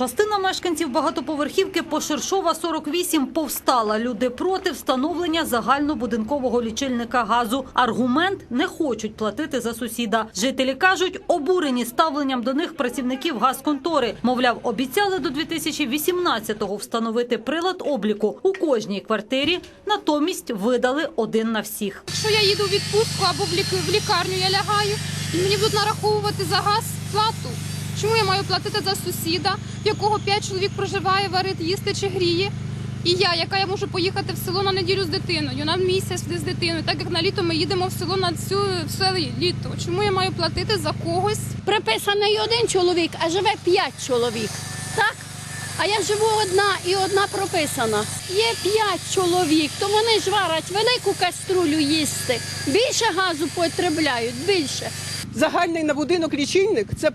Частина мешканців багатоповерхівки Пошершова 48 повстала. Люди проти встановлення загальнобудинкового лічильника газу. Аргумент не хочуть платити за сусіда. Жителі кажуть, обурені ставленням до них працівників газконтори. Мовляв, обіцяли до 2018-го встановити прилад обліку у кожній квартирі. Натомість видали один на всіх. Якщо я їду у відпустку або в в лікарню я лягаю, і мені будуть нараховувати за газ плату. Чому я маю платити за сусіда, в якого п'ять чоловік проживає, варить, їсти чи гріє? І я, яка я можу поїхати в село на неділю з дитиною, на місяць з дитиною, так як на літо ми їдемо в село на всю все літо. Чому я маю платити за когось? приписаний один чоловік, а живе п'ять чоловік. Так? А я живу одна і одна прописана. Є п'ять чоловік, то вони ж варять велику каструлю їсти. Більше газу потребляють, більше. Загальний на будинок лічильник це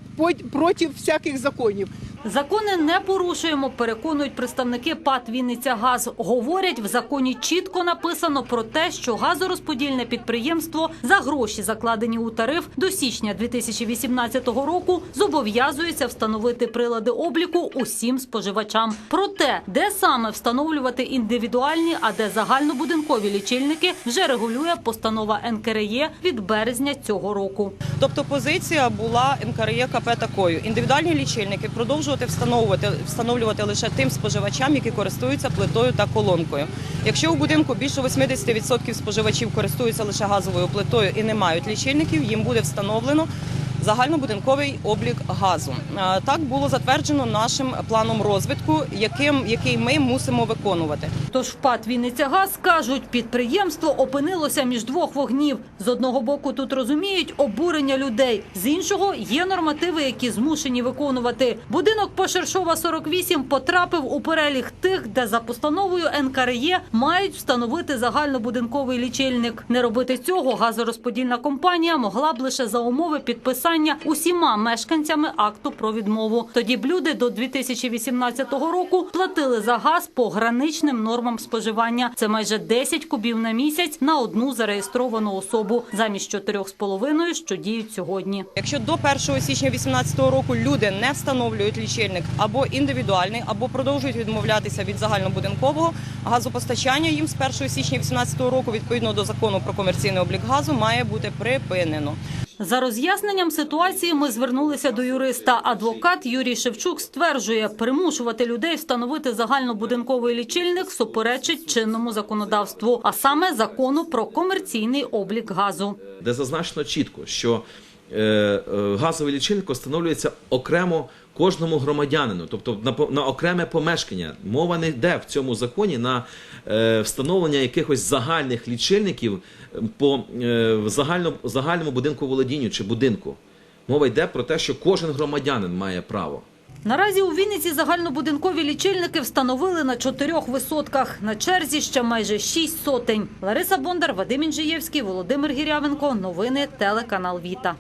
проти всяких законів. Закони не порушуємо, переконують представники ПАТ «Вінниця Газ». Говорять, в законі чітко написано про те, що газорозподільне підприємство за гроші, закладені у тариф до січня 2018 року, зобов'язується встановити прилади обліку усім споживачам. Проте, де саме встановлювати індивідуальні, а де загальнобудинкові лічильники, вже регулює постанова НКРЄ від березня цього року. Тобто позиція була НКРЄ КП такою: індивідуальні лічильники продовжувати встановлювати встановлювати лише тим споживачам, які користуються плитою та колонкою. Якщо у будинку більше 80% споживачів користуються лише газовою плитою і не мають лічильників, їм буде встановлено. Загальнобудинковий облік газу Е, так було затверджено нашим планом розвитку, яким який ми мусимо виконувати. Тож в ПАТ «Вінниця Газ» кажуть, підприємство опинилося між двох вогнів. З одного боку тут розуміють обурення людей, з іншого є нормативи, які змушені виконувати. Будинок Пошершова 48 потрапив у перелік тих, де за постановою НКРЄ мають встановити загальнобудинковий лічильник. Не робити цього газорозподільна компанія могла б лише за умови підписання усіма мешканцями акту про відмову. Тоді б люди до 2018 року платили за газ по граничним нормам споживання. Це майже 10 кубів на місяць на одну зареєстровану особу замість 4,5, що діють сьогодні. Якщо до 1 січня 2018 року люди не встановлюють лічильник або індивідуальний, або продовжують відмовлятися від загальнобудинкового газопостачання, їм з 1 січня 2018 року, відповідно до закону про комерційний облік газу, має бути припинено. За роз'ясненням ситуації ми звернулися до юриста. Адвокат Юрій Шевчук стверджує, примушувати людей встановити загальнобудинковий лічильник суперечить чинному законодавству, а саме закону про комерційний облік газу. де зазначено чітко, що газовий лічильник встановлюється окремо кожному громадянину, тобто на, на окреме помешкання. Мова не йде в цьому законі на е, встановлення якихось загальних лічильників е, по е, в загально, загальному будинку володінню чи будинку. Мова йде про те, що кожен громадянин має право. Наразі у Вінниці загальнобудинкові лічильники встановили на чотирьох висотках. На черзі ще майже шість сотень. Лариса Бондар, Вадим Інжиєвський, Володимир Гірявенко. Новини телеканал Віта.